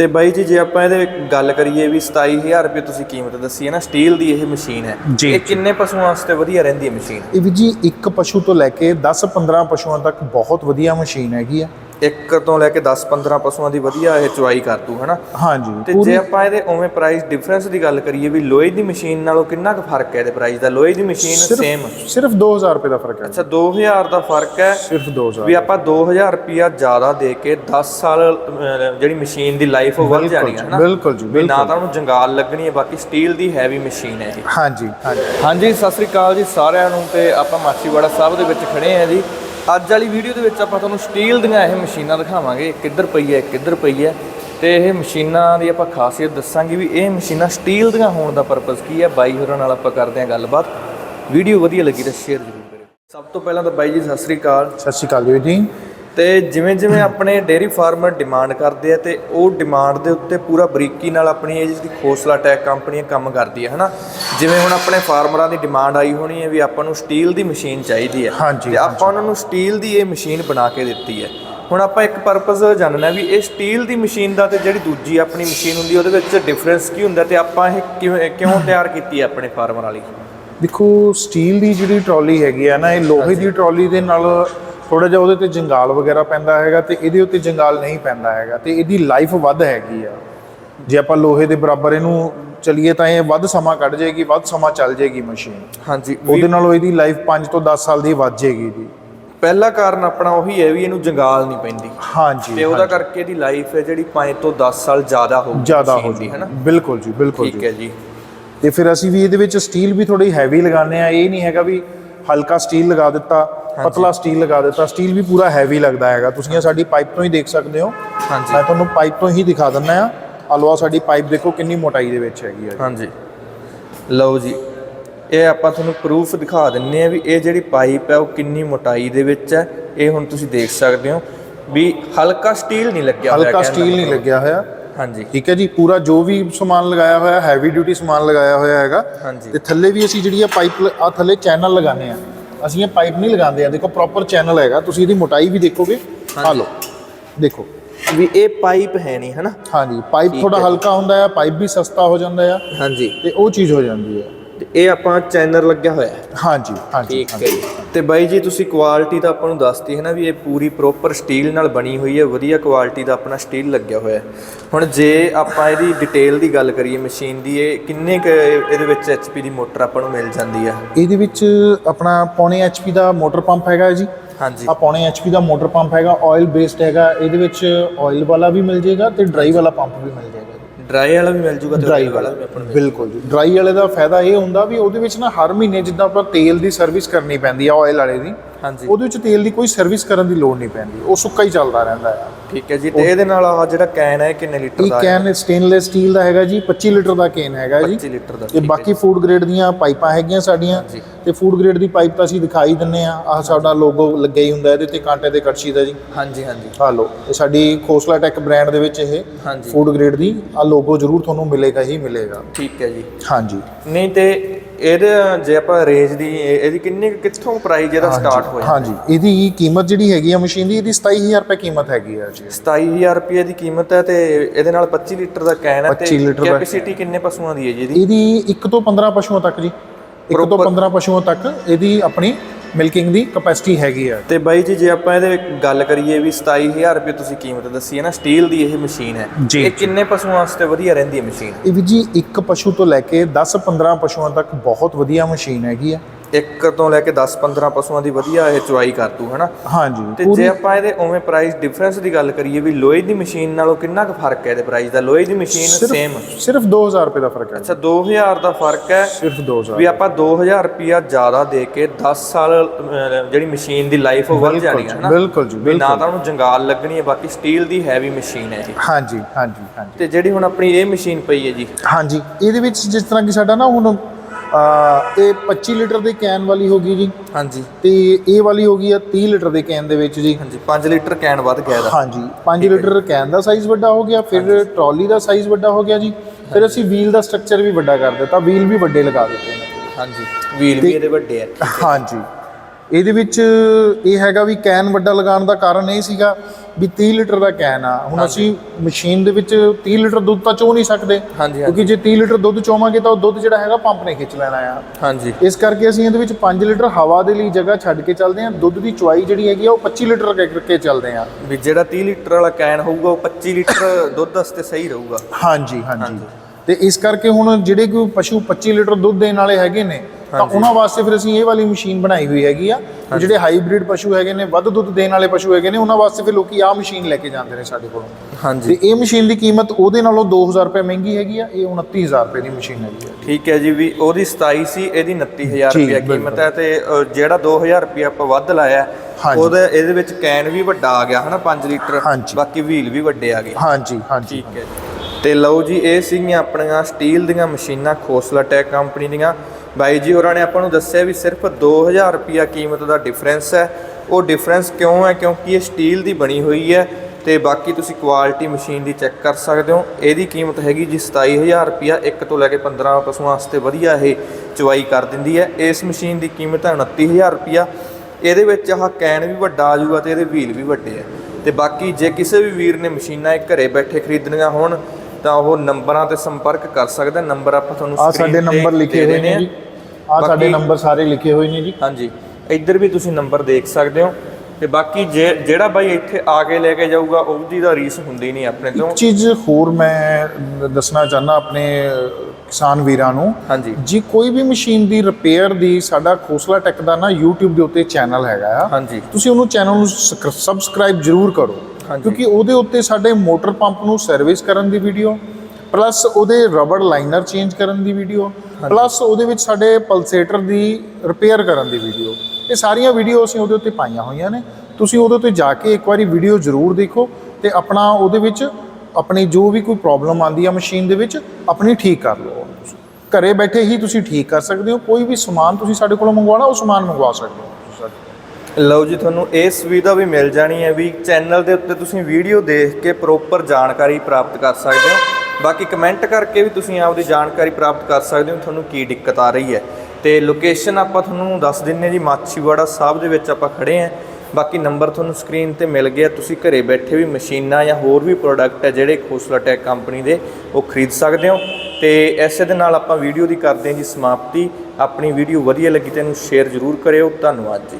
ਤੇ ਬਾਈ ਜੀ ਜੇ ਆਪਾਂ ਇਹਦੇ ਗੱਲ ਕਰੀਏ ਵੀ 27000 ਰੁਪਏ ਤੁਸੀਂ ਕੀਮਤ ਦੱਸੀ ਹੈ ਨਾ ਸਟੀਲ ਦੀ ਇਹ ਮਸ਼ੀਨ ਹੈ। ਜੀ, ਇਹ ਕਿੰਨੇ ਪਸ਼ੂਆਂ ਵਾਸਤੇ ਵਧੀਆ ਰਹਿੰਦੀ ਹੈ ਮਸ਼ੀਨ? ਇਹ ਵੀ ਜੀ ਇੱਕ ਪਸ਼ੂ ਤੋਂ ਲੈ ਕੇ 10-15 ਪਸ਼ੂਆਂ ਤੱਕ ਬਹੁਤ ਵਧੀਆ ਮਸ਼ੀਨ ਹੈਗੀ ਆ ਇੱਕ ਤੋਂ ਲੈ ਕੇ 10 15 ਪਸ਼ੂਆਂ ਦੀ ਵਧੀਆ ਇਹ ਚੁਆਈ ਕਰ ਦੂ ਹਨਾ? ਹਾਂਜੀ। ਤੇ ਜੇ ਆਪਾਂ ਇਹਦੇ ਉਵੇਂ ਪ੍ਰਾਈਸ ਡਿਫਰੈਂਸ ਦੀ ਗੱਲ ਕਰੀਏ ਵੀ ਲੋਹੇ ਦੀ ਮਸ਼ੀਨ ਨਾਲੋਂ ਕਿੰਨਾ ਕੁ ਫ਼ਰਕ ਹੈ ਇਹਦੇ ਪ੍ਰਾਈਸ ਦਾ? ਲੋਹੇ ਦੀ ਮਸ਼ੀਨ ਸੇਮ ਸਿਰਫ 2000 ਰੁਪਏ ਦਾ ਫ਼ਰਕ ਹੈ। ਅੱਛਾ 2000 ਦਾ ਫ਼ਰਕ ਹੈ ਸਿਰਫ 2000 ਵੀ ਆਪਾਂ 2000 ਰੁਪਿਆ ਜ਼ਿਆਦਾ ਦੇ ਕੇ 10 ਸਾਲ ਜਿਹੜੀ ਮਸ਼ੀਨ ਦੀ ਲਾਈਫ ਉਹ ਵੱਧ ਜਾਣੀ ਹੈ ਹਨਾ? ਬਿਲਕੁਲ ਜੀ ਵੀ ਨਾ ਬਿਲਕੁਲ। ਤਾਂ ਉਹਨੂੰ ਜੰਗਾਲ ਲੱਗਣੀ ਹੈ ਬਾਕੀ ਸਟੀਲ ਦੀ ਹੈਵੀ ਮਸ਼ੀਨ ਹੈ ਇਹ। ਹਾਂਜੀ ਹਾਂਜੀ। ਹਾਂਜੀ ਸਤਿ ਸ੍ਰੀ ਅਕਾਲ ਜੀ ਸਾਰਿਆਂ ਨੂੰ ਤੇ ਆਪਾਂ ਮਾਛੀਵਾੜਾ ਸਾਹਿਬ ਦੇ ਵਿੱਚ ਖੜੇ ਆ ਜੀ। ਅੱਜ ਵਾਲੀ ਵੀਡੀਓ ਦੇ ਵਿੱਚ ਆਪਾਂ ਤੁਹਾਨੂੰ ਸਟੀਲ ਦੀਆਂ ਇਹ ਮਸ਼ੀਨਾਂ ਦਿਖਾਵਾਂਗੇ ਕਿੱਧਰ ਪਈ ਹੈ ਕਿੱਧਰ ਪਈ ਹੈ ਤੇ ਇਹ ਮਸ਼ੀਨਾਂ ਦੀ ਆਪਾਂ ਖਾਸੀਅਤ ਦੱਸਾਂਗੇ ਵੀ ਇਹ ਮਸ਼ੀਨਾਂ ਸਟੀਲ ਦੀਆਂ ਹੋਣ ਦਾ ਪਰਪਸ ਕੀ ਹੈ। ਬਾਈ ਹੋਰਾਂ ਨਾਲ ਆਪਾਂ ਕਰਦੇ ਹਾਂ ਗੱਲਬਾਤ। ਵੀਡੀਓ ਵਧੀਆ ਲੱਗੀ ਤਾਂ ਸ਼ੇਅਰ ਜ਼ਰੂਰ ਕਰਿਓ। ਸਭ ਤੋਂ ਪਹਿਲਾਂ ਤਾਂ ਬਾਈ ਜੀ, ਸਤਿ ਸ੍ਰੀ ਅਕਾਲ। ਸਤਿ ਸ਼੍ਰੀ ਅਕਾਲ ਵੀਰ ਜੀ। ਤੇ ਜਿਵੇਂ ਜਿਵੇਂ ਆਪਣੇ ਡੇਅਰੀ ਫਾਰਮਰ ਡਿਮਾਂਡ ਕਰਦੇ ਆ ਤੇ ਉਹ ਡਿਮਾਂਡ ਦੇ ਉੱਤੇ ਪੂਰਾ ਬਰੀਕੀ ਨਾਲ ਆਪਣੀ ਇਹ ਜਿਹੜੀ ਖੋਸਲਾ ਟੈਕ ਕੰਪਨੀ ਕੰਮ ਕਰਦੀ ਹੈ ਹਨਾ? ਜਿਵੇਂ ਹੁਣ ਆਪਣੇ ਫਾਰਮਰਾਂ ਦੀ ਡਿਮਾਂਡ ਆਈ ਹੋਣੀ ਹੈ ਵੀ ਆਪਾਂ ਨੂੰ ਸਟੀਲ ਦੀ ਮਸ਼ੀਨ ਚਾਹੀਦੀ ਹੈ ਹਾਂਜੀ, ਤੇ ਆਪਾਂ ਉਹਨਾਂ ਨੂੰ ਸਟੀਲ ਦੀ ਇਹ ਮਸ਼ੀਨ ਬਣਾ ਕੇ ਦਿੱਤੀ ਹੈ ਹੁਣ ਆਪਾਂ ਇੱਕ ਪਰਪਸ ਜਾਣਨਾ ਵੀ ਇਹ ਸਟੀਲ ਦੀ ਮਸ਼ੀਨ ਦਾ ਤੇ ਜਿਹੜੀ ਦੂਜੀ ਆਪਣੀ ਮਸ਼ੀਨ ਹੁੰਦੀ ਉਹਦੇ ਵਿੱਚ ਡਿਫਰੈਂਸ ਕੀ ਹੁੰਦਾ ਤੇ ਆਪਾਂ ਇਹ ਕਿਵੇਂ ਕਿਉਂ ਤਿਆਰ ਕੀਤੀ ਹੈ ਆਪਣੇ ਫਾਰਮਰ ਵਾਲੀ ਦੇਖੋ ਸਟੀਲ ਦੀ ਜਿਹੜੀ ਟਰਾਲੀ ਹੈਗੀ ਆ ਨਾ ਇਹ ਲੋਹੇ ਦੀ ਟਰਾਲੀ ਦੇ ਨਾਲ ਥੋੜਾ ਜਿਹਾ ਉਹਦੇ ਤੇ ਜੰਗਾਲ ਵਗੈਰਾ ਪੈਂਦਾ ਹੈਗਾ ਤੇ ਇਹਦੇ ਉੱਤੇ ਜੰਗਾਲ ਨਹੀਂ ਪੈਂਦਾ ਹੈਗਾ ਤੇ ਇਹਦੀ ਲਾਈਫ ਵੱਧ ਹੈਗੀ ਆ। ਜੇ ਆਪਾਂ ਲੋਹੇ ਦੇ ਬਰਾਬਰ ਇਹਨੂੰ ਚਲੀਏ ਤਾਂ ਇਹ ਵੱਧ ਸਮਾਂ ਕੱਢ ਜਾਏਗੀ ਵੱਧ ਸਮਾਂ ਚੱਲ ਜਾਏਗੀ ਮਸ਼ੀਨ ਹਾਂਜੀ ਉਹਦੇ ਨਾਲੋਂ ਇਹਦੀ ਲਾਈਫ 5 ਤੋਂ 10 ਸਾਲ ਦੀ ਵੱਧ ਜਾਏਗੀ ਜੀ ਪਹਿਲਾ ਕਾਰਨ ਆਪਣਾ ਉਹੀ ਹੈ ਵੀ ਇਹਨੂੰ ਜੰਗਾਲ ਨਹੀਂ ਪੈਂਦੀ। ਹਾਂਜੀ ਤੇ ਉਹਦਾ ਕਰਕੇ ਇਹਦੀ ਲਾਈਫ ਹੈ ਜਿਹੜੀ 5 ਤੋਂ 10 ਸਾਲ ਜ਼ਿਆਦਾ ਹੋਊਗੀ ਜ਼ਿਆਦਾ ਹੋ ਮਸ਼ੀਨ ਦੀ, ਜੀ ਹਨਾ ਬਿਲਕੁਲ ਜੀ ਬਿਲਕੁਲ ਠੀਕ ਹੈ ਜੀ। ਤੇ ਫਿਰ ਅਸੀਂ ਵੀ ਇਹਦੇ ਵਿੱਚ ਸਟੀਲ ਵੀ ਥੋੜੀ ਹੈਵੀ ਲਗਾਉਂਦੇ ਆ ਇਹ ਨਹੀਂ ਹੈਗਾ ਵੀ ਹਲਕਾ ਸਟੀਲ ਲਗਾ ਦਿੱਤਾ ਪਤਲਾ ਸਟੀਲ ਲਗਾ ਦਿੱਤਾ ਸਟੀਲ ਵੀ ਪੂਰਾ ਹੈਵੀ ਲੱਗਦਾ ਹੈਗਾ। ਤੁਸੀਂ ਇਹ ਸਾਡੀ ਪਾਈਪ ਤੋਂ ਹੀ ਦੇਖ ਸਕਦੇ ਹੋ। ਹਾਂਜੀ। ਮੈਂ ਤੁਹਾਨੂੰ ਪਾਈਪ ਤੋਂ ਹੀ ਦਿਖਾ ਦਿੰਦਾ ਆ ਹਲਵਾ ਸਾਡੀ ਪਾਈਪ ਦੇਖੋ ਕਿੰਨੀ ਮੋਟਾਈ ਦੇ ਵਿੱਚ ਹੈਗੀ ਆ ਜੀ। ਹਾਂਜੀ। ਲਓ ਜੀ ਇਹ ਆਪਾਂ ਤੁਹਾਨੂੰ ਪ੍ਰੂਫ ਦਿਖਾ ਦਿੰਨੇ ਆ ਵੀ ਇਹ ਜਿਹੜੀ ਪਾਈਪ ਹੈ ਉਹ ਕਿੰਨੀ ਮੋਟਾਈ ਦੇ ਵਿੱਚ ਹੈ। ਇਹ ਹੁਣ ਤੁਸੀਂ ਦੇਖ ਸਕਦੇ ਹੋ ਵੀ ਹਲਕਾ ਸਟੀਲ ਨਹੀਂ ਲੱਗਿਆ ਹੋਇਆ ਹਲਕਾ ਸਟੀਲ ਨਹੀਂ। ਲੱਗਿਆ ਹੋਇਆ। ਹਾਂਜੀ। ਠੀਕ ਹੈ ਜੀ ਪੂਰਾ ਜੋ ਵੀ ਸਮਾਨ ਲਗਾਇਆ ਹੋਇਆ ਹੈਵੀ ਡਿਊਟੀ ਸਮਾਨ ਲਗਾਇਆ ਹੋਇਆ ਹੈਗਾ। ਤੇ ਥੱਲੇ ਵੀ ਅਸੀਂ ਜਿਹੜੀ ਆ ਪਾਈਪ ਆ ਥੱਲੇ ਚੈਨਲ ਲਗਾਉਂਦੇ ਆ ਅਸੀਂ ਇਹ ਪਾਈਪ ਨਹੀਂ ਲਗਾਉਂਦੇ ਆ। ਦੇਖੋ ਪ੍ਰੋਪਰ ਚੈਨਲ ਹੈਗਾ। ਤੁਸੀਂ ਇਹਦੀ ਮੋਟਾਈ ਵੀ ਦੇਖੋਗੇ। ਆ ਲਓ। ਦੇਖੋ। ਵੀ ਇਹ ਪਾਈਪ ਹੈ ਨਹੀਂ ਹਨਾ ਹਾਂਜੀ। ਪਾਈਪ ਥੋੜਾ ਹਲਕਾ ਹੁੰਦਾ ਆ ਪਾਈਪ ਵੀ ਸਸਤਾ ਹੋ ਜਾਂਦਾ ਆ। ਹਾਂਜੀ। ਤੇ ਉਹ ਚੀਜ਼ ਹੋ ਜਾਂਦੀ ਹੈ ਤੇ ਇਹ ਆਪਾਂ ਚੈਨਰ ਲੱਗਿਆ ਹੋਇਆ ਹੈ। ਹਾਂਜੀ ਹਾਂਜੀ ਠੀਕ ਹੈ ਜੀ। ਤੇ ਬਾਈ ਜੀ ਤੁਸੀਂ ਕੁਆਲਿਟੀ ਤਾਂ ਆਪਾਂ ਨੂੰ ਦੱਸਤੀ ਹੈ ਨਾ ਵੀ ਇਹ ਪੂਰੀ ਪ੍ਰੋਪਰ ਸਟੀਲ ਨਾਲ ਬਣੀ ਹੋਈ ਹੈ ਵਧੀਆ ਕੁਆਲਿਟੀ ਦਾ ਆਪਣਾ ਸਟੀਲ ਲੱਗਿਆ ਹੋਇਆ ਹੈ। ਹੁਣ ਜੇ ਆਪਾਂ ਇਹਦੀ ਡਿਟੇਲ ਦੀ ਗੱਲ ਕਰੀਏ ਮਸ਼ੀਨ ਦੀ ਇਹ ਕਿੰਨੇ ਕ ਇਹਦੇ ਵਿੱਚ ਐਚਪੀ ਦੀ ਮੋਟਰ ਆਪਾਂ ਨੂੰ ਮਿਲ ਜਾਂਦੀ ਹੈ? ਇਹਦੇ ਵਿੱਚ ਆਪਣਾ ਪੌਣੇ ਐਚਪੀ ਦਾ ਮੋਟਰ ਪੰਪ ਹੈਗਾ ਜੀ। ਹਾਂਜੀ। ਆ ਪੌਣੇ ਐਚਪੀ ਦਾ ਮੋਟਰ ਪੰਪ ਹੈਗਾ ਆਇਲ ਬੇਸਡ ਹੈਗਾ। ਇਹਦੇ ਵਿੱਚ ਆਇਲ ਵਾਲਾ ਵੀ ਮਿਲ ਜਾਏਗਾ ਤੇ ਡਰਾਈ ਵਾਲਾ ਪੰਪ ਵੀ ਮਿਲ ਜਾਏਗਾ ਡਰਾਈ ਵਾਲਾ ਵੀ ਮਿਲ ਜੂਗਾ ਤੇ ਡਰਾਈ ਵਾਲਾ ਵੀ ਆਪਾਂ ਨੂੰ ਬਿਲਕੁਲ ਜੀ। ਡਰਾਈ ਵਾਲੇ ਦਾ ਫਾਇਦਾ ਇਹ ਹੁੰਦਾ ਵੀ ਉਹਦੇ ਵਿੱਚ ਨਾ ਹਰ ਮਹੀਨੇ ਜਿੱਦਾਂ ਆਪਾਂ ਤੇਲ ਦੀ ਸਰਵਿਸ ਕਰਨੀ ਪੈਂਦੀ ਆ ਆਇਲ ਵਾਲੇ ਦੀ। ਉਹਦੇ ਵਿੱਚ ਤੇਲ ਦੀ ਕੋਈ ਸਰਵਿਸ ਕਰਨ ਦੀ ਲੋੜ ਨਹੀਂ ਪੈਂਦੀ। ਉਹ ਸੁੱਕਾ ਹੀ ਚੱਲਦਾ ਰਹਿੰਦਾ ਆ। ਠੀਕ ਹੈ ਜੀ ਤੇ ਇਹਦੇ ਨਾਲ ਆਹ ਜਿਹੜਾ ਕੈਨ ਹੈ ਇਹ ਕਿੰਨੇ ਲੀਟਰ ਇਹ ਦਾ ਹੈ ਕੈਨ ਸਟੇਨਲੈਸ ਸਟੀਲ ਦਾ ਹੈਗਾ ਜੀ 25 ਲੀਟਰ ਦਾ ਕੇਨ ਹੈਗਾ ਜੀ। 25 ਲੀਟਰ ਦਾ ਤੇ ਬਾਕੀ ਫੂਡ ਗ੍ਰੇਡ ਦੀਆਂ ਪਾਈਪਾਂ ਹੈਗੀਆਂ ਸਾਡੀਆਂ। ਤੇ ਫੂਡ ਗ੍ਰੇਡ ਦੀ ਪਾਈਪ ਤਾਂ ਅਸੀਂ ਦਿਖਾਈ ਦਿੰਨੇ ਆ। ਆਹ ਸਾਡਾ ਲੋਗੋ ਲੱਗਿਆ ਹੀ ਹੁੰਦਾ ਇਹਦੇ ਤੇ ਕਾਂਟੇ ਤੇ ਕੜਛੀ ਦਾ ਜੀ। ਹਾਂਜੀ ਹਾਂਜੀ। ਆਹ ਲਓ ਇਹ ਸਾਡੀ ਖੋਸਲਾ ਟੈਕ ਬ੍ਰਾਂਡ ਦੇ ਵਿੱਚ ਇਹ ਫੂਡ ਗ੍ਰੇਡ ਦੀ ਆ ਲੋਗੋ ਜ਼ਰੂਰ ਤੁਹਾਨੂੰ ਮਿਲੇਗਾ ਹੀ ਮਿਲੇਗਾ। ਠੀਕ ਹੈ ਜੀ। ਹਾਂਜੀ। ਨਹੀਂ ਤੇ ਇਹਦੇ ਜੇ ਆਪਾਂ ਰੇਂਜ ਦੀ ਇਹ- ਇਹਦੀ ਕਿੰਨੀ ਕਿੱਥੋਂ ਪ੍ਰਾਈਸ ਇਹਦਾ ਸਟਾਰਟ ਹੋ ਜਾਂਦਾ ਹਾਂਜੀ ਇਹਦੀ ਕੀਮਤ ਜਿਹੜੀ ਹੈਗੀ ਆ ਮਸ਼ੀਨ ਦੀ ਇਹਦੀ 27000 ਰੁਪਏ ਕੀਮਤ ਹੈਗੀ ਆ ਜੀ। 27000 ਰੁਪਏ ਦੀ ਕੀਮਤ ਹੈ ਤੇ ਇਹਦੇ ਨਾਲ 25 ਲੀਟਰ ਦਾ ਕੈਨ ਹੈ 25 ਲੀਟਰ ਦਾ ਕੈਪੈਸਿਟੀ ਕਿੰਨੇ। ਪਸ਼ੂਆਂ ਦੀ ਹੈ ਜੀ ਇਹਦੀ? ਇਹਦੀ 1 ਤੋਂ 15 ਪਸ਼ੂਆਂ ਤੱਕ ਜੀ 1 ਤੋਂ 15 ਪਸ਼ੂਆਂ ਤੱਕ ਇਹਦੀ ਆਪਣੀ ਮਿਲਕਿੰਗ ਦੀ ਕਪੈਸਿਟੀ ਹੈਗੀ ਆ। ਤੇ ਬਾਈ ਜੀ ਜੇ ਆਪਾਂ ਇਹਦੇ ਗੱਲ ਕਰੀਏ ਵੀ 27000 ਰੁਪਏ ਤੁਸੀਂ ਕੀਮਤ ਦੱਸੀ ਹੈ ਨਾ ਸਟੀਲ ਦੀ ਇਹ ਮਸ਼ੀਨ ਹੈ। ਇਹ ਕਿੰਨੇ ਪਸ਼ੂਆਂ ਵਾਸਤੇ ਵਧੀਆ ਰਹਿੰਦੀ ਹੈ ਮਸ਼ੀਨ ਇਹ ਵੀ ਜੀ ਇੱਕ ਪਸ਼ੂ ਤੋਂ ਲੈ ਕੇ 10-15 ਪਸ਼ੂਆਂ ਤੱਕ ਬਹੁਤ ਵਧੀਆ ਮਸ਼ੀਨ ਹੈਗੀ ਆ। ਇੱਕ ਤੋਂ ਲੈ ਕੇ 10 15 ਪਸ਼ੂਆਂ ਦੀ ਵਧੀਆ ਇਹ ਚੁਆਈ ਕਰ ਦੂ ਹਨਾ? ਹਾਂਜੀ। ਤੇ ਜੇ ਆਪਾਂ ਇਹਦੇ ਉਵੇਂ ਪ੍ਰਾਈਸ ਡਿਫਰੈਂਸ ਦੀ ਗੱਲ ਕਰੀਏ ਵੀ ਲੋਹੇ ਦੀ ਮਸ਼ੀਨ ਨਾਲੋਂ ਕਿੰਨਾ ਕੁ ਫ਼ਰਕ ਹੈ ਇਹਦੇ ਪ੍ਰਾਈਸ ਦਾ? ਲੋਹੇ ਦੀ ਮਸ਼ੀਨ ਸੇਮ ਸਿਰਫ 2000 ਰੁਪਏ ਦਾ ਫ਼ਰਕ ਹੈ। ਅੱਛਾ 2000 ਦਾ ਫ਼ਰਕ ਹੈ ਸਿਰਫ 2000 ਵੀ ਆਪਾਂ 2000 ਰੁਪਿਆ ਜ਼ਿਆਦਾ ਦੇ ਕੇ 10 ਸਾਲ ਜਿਹੜੀ ਮਸ਼ੀਨ ਦੀ ਲਾਈਫ ਉਹ ਵੱਧ ਜਾਣੀ ਹੈ ਨਾ ਬਿਲਕੁਲ ਜੀ ਵੀ ਨਾ ਬਿਲਕੁਲ। ਤਾਂ ਉਹਨੂੰ ਜੰਗਾਲ ਲੱਗਣੀ ਹੈ ਬਾਕੀ ਸਟੀਲ ਦੀ ਹੈਵੀ ਮਸ਼ੀਨ ਹੈ ਇਹ। ਹਾਂਜੀ ਹਾਂਜੀ ਹਾਂਜੀ। ਤੇ ਜਿਹੜੀ ਹੁਣ ਆਪਣੀ ਇਹ ਮਸ਼ੀਨ ਪਈ ਹੈ ਜੀ? ਹਾਂਜੀ ਇਹਦੇ ਵਿੱਚ ਜਿਸ ਤਰ੍ਹਾਂ ਕਿ ਸਾਡਾ ਨਾ ਹੁਣ ਇਹ 25 ਲੀਟਰ ਦੇ ਕੈਨ ਵਾਲੀ ਹੋ ਗਈ ਜੀ। ਹਾਂਜੀ। ਤੇ ਇਹ ਵਾਲੀ ਹੋ ਗਈ ਆ 30 ਲੀਟਰ ਦੇ ਕੈਨ ਦੇ ਵਿੱਚ ਜੀ। ਹਾਂਜੀ 5 ਲੀਟਰ ਕੈਨ ਵੱਧ ਗਿਆ ਇਹਦਾ। ਹਾਂਜੀ 5 ਲੀਟਰ ਕੈਨ ਦਾ ਸਾਈਜ਼ ਵੱਡਾ ਹੋ ਗਿਆ ਫਿਰ ਟਰਾਲੀ ਦਾ ਸਾਈਜ਼ ਵੱਡਾ ਹੋ ਗਿਆ ਜੀ। ਫਿਰ ਅਸੀਂ ਵੀਲ ਦਾ ਸਟਰਕਚਰ ਵੀ ਵੱਡਾ ਕਰ ਦਿੱਤਾ ਵੀਲ ਵੀ ਵੱਡੇ ਲਗਾ ਦਿੱਤੇ ਨੇ। ਹਾਂਜੀ ਵੀਲ ਵੀ ਇਹਦੇ ਵੱਡੇ ਆ। ਹਾਂਜੀ। ਇਹਦੇ ਵਿੱਚ ਇਹ ਹੈਗਾ ਵੀ ਕੈਨ ਵੱਡਾ ਲਗਾਉਣ ਦਾ ਕਾਰਨ ਇਹ ਸੀਗਾ ਵੀ 30 ਲੀਟਰ ਦਾ ਕੈਨ ਆ। ਹੁਣ ਅਸੀਂ ਮਸ਼ੀਨ ਦੇ ਵਿੱਚ 30 ਲੀਟਰ ਦੁੱਧ ਤਾਂ ਚੋ ਨਹੀਂ ਸਕਦੇ ਕਿਉਂਕਿ ਜੇ 30 ਲੀਟਰ ਦੁੱਧ ਚੋਵਾਂਗੇ ਤਾਂ ਉਹ ਦੁੱਧ ਜਿਹੜਾ ਹੈਗਾ ਪੰਪ ਨੇ ਖਿੱਚ ਲੈਣਾ ਆ। ਹਾਂਜੀ। ਇਸ ਕਰਕੇ ਅਸੀਂ ਇਹਦੇ ਵਿੱਚ 5 ਲੀਟਰ ਹਵਾ ਦੇ ਲਈ ਜਗ੍ਹਾ ਛੱਡ ਕੇ ਚੱਲਦੇ ਹਾਂ। ਦੁੱਧ ਦੀ ਚੁਆਈ ਜਿਹੜੀ ਹੈਗੀ ਆ ਉਹ 25 ਲੀਟਰ ਕਰਕੇ ਚੱਲਦੇ ਹਾਂ। ਵੀ ਜਿਹੜਾ 30 ਲੀਟਰ ਵਾਲਾ ਕੈਨ ਹੋਊਗਾ ਉਹ 25 ਲੀਟਰ ਦੁੱਧ ਵਾਸਤੇ ਸਹੀ ਰਹੂਗਾ। ਹਾਂਜੀ ਹਾਂਜੀ। ਤੇ ਇਸ ਕਰਕੇ ਹੁਣ ਜਿਹੜੇ ਕੋਈ ਪਸ਼ੂ 25 ਲੀਟਰ ਦੁੱਧ ਦੇਣ ਵਾਲੇ ਹੈਗੇ ਨੇ ਤਾਂ ਉਹਨਾਂ ਵਾਸਤੇ ਫਿਰ ਅਸੀਂ ਇਹ ਵਾਲੀ ਮਸ਼ੀਨ ਬਣਾਈ ਹੋਈ ਹੈਗੀ ਆ। ਜਿਹੜੇ ਹਾਈਬ੍ਰਿਡ ਪਸ਼ੂ ਹੈਗੇ ਨੇ ਵੱਧ ਦੁੱਧ ਦੇਣ ਵਾਲੇ ਪਸ਼ੂ ਹੈਗੇ ਨੇ ਉਹਨਾਂ ਵਾਸਤੇ ਫਿਰ ਲੋਕੀ ਆਹ ਮਸ਼ੀਨ ਲੈ ਕੇ ਜਾਂਦੇ ਨੇ ਸਾਡੇ ਕੋਲੋਂ। ਹਾਂਜੀ। ਤੇ ਇਹ ਮਸ਼ੀਨ ਦੀ ਕੀਮਤ ਉਹਦੇ ਨਾਲੋਂ 2000 ਰੁਪਏ ਮਹਿੰਗੀ ਹੈਗੀ ਆ ਇਹ 29000 ਰੁਪਏ ਦੀ ਮਸ਼ੀਨ ਹੈਗੀ ਆ। ਠੀਕ ਹੈ ਜੀ ਵੀ ਉਹਦੀ 27 ਸੀ ਇਹਦੀ 29000 ਜੀ, ਰੁਪਏ ਕੀਮਤ ਹੈ ਤੇ ਜਿਹੜਾ 2000 ਰੁਪਏ ਆਪਾਂ ਵੱਧ ਲਾਇਆ। ਉਹਦੇ ਇਹਦੇ ਵਿੱਚ ਕੈਨ ਵੀ ਵੱਡਾ ਆ ਗਿਆ ਹਨਾ 5 ਲੀਟਰ। ਬਾਕੀ ਵੀਲ ਵੀ ਵੱਡੇ ਆ ਗਏ। ਹਾਂਜੀ ਹਾਂਜੀ। ਠੀਕ ਹੈ। ਤੇ ਲਓ ਜੀ ਇਹ ਸੀਗੀਆਂ ਆਪਣੀਆਂ ਸਟੀਲ ਦੀਆਂ ਮਸ਼ੀਨਾਂ ਖੋਸਲਾ ਟੈਕ ਕੰਪਨੀ ਦੀਆਂ। ਬਾਈ ਜੀ, ਹੋਰਾਂ ਨੇ ਆਪਾਂ ਨੂੰ ਦੱਸਿਆ ਵੀ ਸਿਰਫ 2000 ਰੁਪਿਆ ਕੀਮਤ ਦਾ ਡਿਫਰੈਂਸ ਹੈ। ਉਹ ਡਿਫਰੈਂਸ ਕਿਉਂ ਹੈ? ਕਿਉਂਕਿ ਇਹ ਸਟੀਲ ਦੀ ਬਣੀ ਹੋਈ ਹੈ ਤੇ ਬਾਕੀ ਤੁਸੀਂ ਕੁਆਲਿਟੀ ਮਸ਼ੀਨ ਦੀ ਚੈੱਕ ਕਰ ਸਕਦੇ ਹੋ। ਇਹਦੀ ਕੀਮਤ ਹੈਗੀ ਜੀ 27000 ਰੁਪਿਆ ਇੱਕ ਤੋਂ ਲੈ ਕੇ 15 ਪਸ਼ੂਆਂ ਵਾਸਤੇ ਵਧੀਆ ਇਹ ਚਵਾਈ ਕਰ ਦਿੰਦੀ ਹੈ। ਇਸ ਮਸ਼ੀਨ ਦੀ ਕੀਮਤ ਹੈ 29000 ਰੁਪਿਆ ਇਹਦੇ ਵਿੱਚ ਆਹ ਕੈਨ ਵੀ ਵੱਡਾ ਆ ਜੂਗਾ ਤੇ ਇਹਦੇ ਵੀਲ ਵੀ ਵੱਡੇ ਆ। ਤੇ ਬਾਕੀ ਜੇ ਕਿਸੇ ਵੀ ਵੀਰ ਨੇ ਮਸ਼ੀਨਾਂ ਇਹ ਘਰੇ ਬੈਠੇ ਖਰੀਦਣੀਆਂ ਹੋਣ ਤਾਂ ਉਹ ਨੰਬਰਾਂ ਤੇ ਸੰਪਰਕ ਕਰ ਸਕਦਾ ਨੰਬਰ ਆਪਾਂ ਤੁਹਾਨੂੰ ਆ screen ਸਾਡੇ ਤੇ ਨੰਬਰ ਲਿਖੇ ਦੇ ਹੋਏ ਦੇਣੇ ਨੇ ਆ। ਜੀ। ਆ ਸਾਡੇ ਬਾਕੀ- ਨੰਬਰ ਸਾਰੇ ਲਿਖੇ ਹੋਏ ਨੇ ਜੀ। ਹਾਂਜੀ। ਇੱਧਰ ਵੀ ਤੁਸੀਂ ਨੰਬਰ ਦੇਖ ਸਕਦੇ ਹੋ। ਤੇ ਬਾਕੀ ਜੇ ਜਿਹੜਾ ਬਾਈ ਇੱਥੇ ਆ ਕੇ ਲੈ ਕੇ ਜਾਊਗਾ ਉਹਦੀ ਦਾ ਰੀਸ ਹੁੰਦੀ ਨਹੀਂ ਆਪਣੇ ਤੋਂ। ਇੱਕ ਚੀਜ਼ ਹੋਰ ਮੈਂ ਦੱਸਣਾ ਚਾਹਨਾ ਆਪਣੇ ਕਿਸਾਨ ਵੀਰਾਂ ਨੂੰ। ਹਾਂਜੀ। ਜੀ ਕੋਈ ਵੀ ਮਸ਼ੀਨ ਦੀ ਰਿਪੇਅਰ ਦੀ ਸਾਡਾ ਖੋਸਲਾ ਟੈਕ ਦਾ ਨਾ YouTube ਦੇ ਉੱਤੇ ਚੈਨਲ ਹੈਗਾ ਆ। ਹਾਂਜੀ। ਤੁਸੀਂ ਉਹਨੂੰ ਚੈਨਲ ਨੂੰ ਸਬਸਕ੍ਰਾਈਬ ਜ਼ਰੂਰ ਕਰੋ। ਕਿਉਂਕਿ ਉਹਦੇ ਉੱਤੇ ਸਾਡੇ ਮੋਟਰ ਪੰਪ ਨੂੰ ਸਰਵਿਸ ਕਰਨ ਦੀ ਵੀਡੀਓ ਪਲੱਸ ਉਹਦੇ ਰਬੜ ਲਾਈਨਰ ਚੇਂਜ ਕਰਨ ਦੀ ਵੀਡੀਓ ਪਲੱਸ ਉਹਦੇ ਵਿੱਚ ਸਾਡੇ ਪਲਸੇਟਰ ਦੀ ਰਿਪੇਅਰ ਕਰਨ ਦੀ ਵੀਡੀਓ। ਇਹ ਸਾਰੀਆਂ ਵੀਡੀਓ ਅਸੀਂ ਉਹਦੇ ਉੱਤੇ ਪਾਈਆਂ ਹੋਈਆਂ ਨੇ। ਤੁਸੀਂ ਉਹਦੇ ਉੱਤੇ ਜਾ ਕੇ ਇੱਕ ਵਾਰੀ ਵੀਡੀਓ ਜ਼ਰੂਰ ਦੇਖੋ ਤੇ ਆਪਣਾ ਉਹਦੇ ਵਿੱਚ ਆਪਣੀ ਜੋ ਵੀ ਕੋਈ ਪ੍ਰੋਬਲਮ ਆਂਦੀ ਆ ਮਸ਼ੀਨ ਦੇ ਵਿੱਚ ਆਪਣੀ ਠੀਕ ਕਰ ਲਓ। ਘਰੇ ਬੈਠੇ ਹੀ ਤੁਸੀਂ ਠੀਕ ਕਰ ਸਕਦੇ ਹੋ। ਕੋਈ ਵੀ ਸਮਾਨ ਤੁਸੀਂ ਸਾਡੇ ਕੋਲੋਂ ਮੰਗਵਾਉਣਾ ਉਹ ਸਮਾਨ ਮੰਗਵਾ ਸਕਦੇ ਹੋ। ਲਓ ਜੀ, ਤੁਹਾਨੂੰ ਇਹ ਸੁਵਿਧਾ ਵੀ ਮਿਲ ਜਾਣੀ ਹੈ ਵੀ ਚੈਨਲ ਦੇ ਉੱਤੇ ਤੁਸੀਂ ਵੀਡੀਓ ਦੇਖ ਕੇ ਪ੍ਰੋਪਰ ਜਾਣਕਾਰੀ ਪ੍ਰਾਪਤ ਕਰ ਸਕਦੇ ਹੋ। ਬਾਕੀ ਕਮੈਂਟ ਕਰਕੇ ਵੀ ਤੁਸੀਂ ਆਪਦੀ ਜਾਣਕਾਰੀ ਪ੍ਰਾਪਤ ਕਰ ਸਕਦੇ ਹੋ, ਤੁਹਾਨੂੰ ਕੀ ਦਿੱਕਤ ਆ ਰਹੀ ਹੈ। ਤੇ ਲੋਕੇਸ਼ਨ ਆਪਾਂ ਤੁਹਾਨੂੰ ਦੱਸ ਦਿੰਨੇ ਜੀ, ਮਾਛੀਵਾੜਾ ਸਾਹਿਬ ਦੇ ਵਿੱਚ ਆਪਾਂ ਖੜੇ ਆਂ ਬਾਕੀ ਨੰਬਰ ਤੁਹਾਨੂੰ ਸਕਰੀਨ ਤੇ ਮਿਲ ਗਿਆ, ਤੁਸੀਂ ਘਰੇ ਬੈਠੇ ਵੀ ਮਸ਼ੀਨਾਂ ਜਾਂ ਹੋਰ ਵੀ ਪ੍ਰੋਡਕਟ ਹੈ ਜਿਹੜੇ ਖੋਸਲਾ ਟੈਕ ਕੰਪਨੀ ਦੇ, ਉਹ ਖਰੀਦ ਸਕਦੇ ਹੋ। ਤੇ ਐਸੇ ਦੇ ਨਾਲ ਆਪਾਂ ਵੀਡੀਓ ਦੀ ਕਰਦੇ ਹਾਂ ਜੀ ਸਮਾਪਤੀ। ਆਪਣੀ ਵੀਡੀਓ ਵਧੀਆ ਲੱਗੀ ਤਾਂ ਇਹਨੂੰ ਸ਼ੇਅਰ ਜ਼ਰੂਰ ਕਰਿਓ। ਧੰਨਵਾਦ ਜੀ।